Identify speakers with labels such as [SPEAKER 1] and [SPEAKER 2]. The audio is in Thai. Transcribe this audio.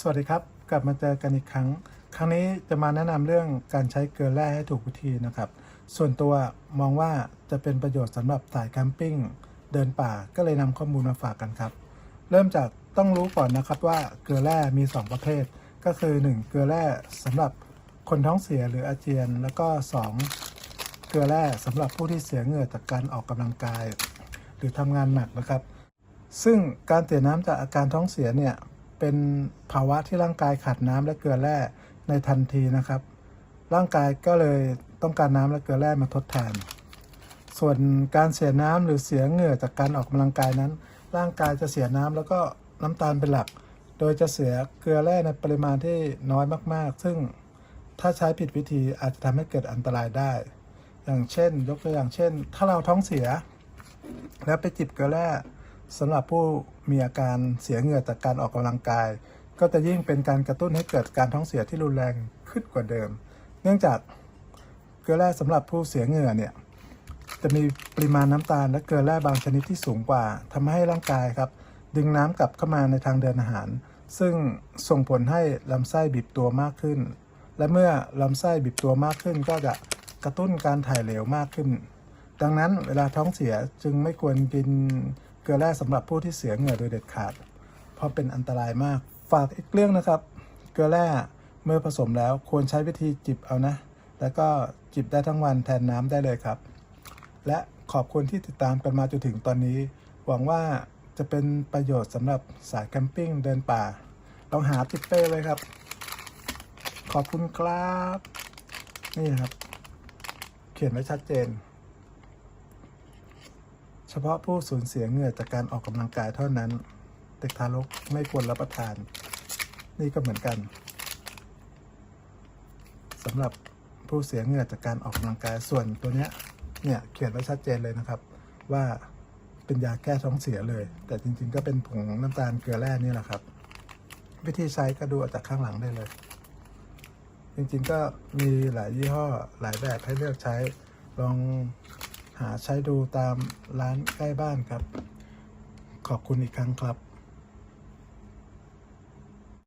[SPEAKER 1] สวัสดีครับ กลับมาเจอกันอีกครั้ง ครั้งนี้จะมาแนะนำเรื่องการใช้เกลือแร่ให้ถูกวิธีนะครับ ส่วนตัวมองว่าจะเป็นประโยชน์สำหรับสายแคมปิ้งเดินป่าก็เลยนำข้อมูลมาฝากกันครับ เริ่มจากต้องรู้ก่อนนะครับว่าเกลือแร่มี 2 ประเภท ก็คือ 1 เกลือแร่สำหรับคนท้องเสียหรืออาเจียน แล้วก็ 2 เกลือแร่สำหรับผู้ที่เสียเหงื่อจากการออกกำลังกาย หรือทำงานหนักนะครับ ซึ่งการเสียน้ำจากอาการท้องเสียเนี่ย เป็นภาวะที่ร่างกายขาดน้ำและเกลือแร่ในทันทีนะครับ ร่างกายก็เลยต้องการน้ำและเกลือแร่มาทดแทน ส่วนการเสียน้ำหรือเสียเหงื่อจากการออกกำลังกายนั้น ร่างกายจะเสียน้ำแล้วก็น้ำตาลเป็นหลัก โดยจะเสียเกลือแร่ในปริมาณที่น้อยมาก ๆ ซึ่งถ้าใช้ผิดวิธีอาจจะทำให้เกิดอันตรายได้ อย่างเช่น ยกตัวอย่างเช่น ถ้าเราท้องเสีย แล้วไปจิบเกลือแร่ สำหรับผู้มีอาการเสียเหงื่อจากการออกกำลังกาย ก็จะยิ่งเป็นการกระตุ้นให้เกิดการท้องเสียที่รุนแรงขึ้นกว่าเดิม เนื่องจากเกลือแร่สำหรับผู้เสียเหงื่อเนี่ยจะมีปริมาณน้ำตาลและเกลือแร่บางชนิดที่สูงกว่าทำให้ร่างกายครับ ดึงน้ำกลับเข้ามาในทางเดินอาหาร ซึ่งส่งผลให้ลำไส้บีบตัวมากขึ้น และเมื่อลำไส้บีบตัวมากขึ้น ก็จะกระตุ้นการถ่ายเหลวมากขึ้น ดังนั้นเวลาท้องเสียจึงไม่ควรกิน เกลือแร่สำหรับผู้ที่เสียเหงื่อโดยเด็ดขาด เพราะเป็นอันตรายมาก ฝากอีกเรื่องนะครับ เกลือแร่เมื่อผสมแล้วควรใช้วิธีจิบเอานะ แล้วก็จิบได้ทั้งวันแทนน้ำได้เลยครับ และขอบคุณที่ติดตามกันมาจนถึงตอนนี้ หวังว่าจะเป็นประโยชน์สำหรับสายแคมปิ้งเดินป่า ลองหาติดเป้เลยครับ ขอบคุณครับ นี่นะครับ เขียนไว้ชัดเจน ฉพาะผู้สูญเสียเหงื่อจากการออกกำลังกายเท่านั้น เด็กทารกไม่ควรรับประทาน นี่ก็เหมือนกันสำหรับผู้เสียเหงื่อจากการออกกำลังกายส่วนตัวเนี้ยเนี่ยเขียนไว้ชัดเจนเลยนะครับ ว่าเป็นยาแก้ท้องเสียเลย แต่จริงๆ ก็เป็นผงน้ำตาลเกลือแร่นี่แหละครับ วิธีใช้ก็ดูจากข้างหลังได้เลย จริงๆก็มีหลายยี่ห้อหลายแบบให้เลือกใช้ลอง หาใช้ดูตามร้านใกล้บ้านครับ ขอบคุณอีกครั้งครับ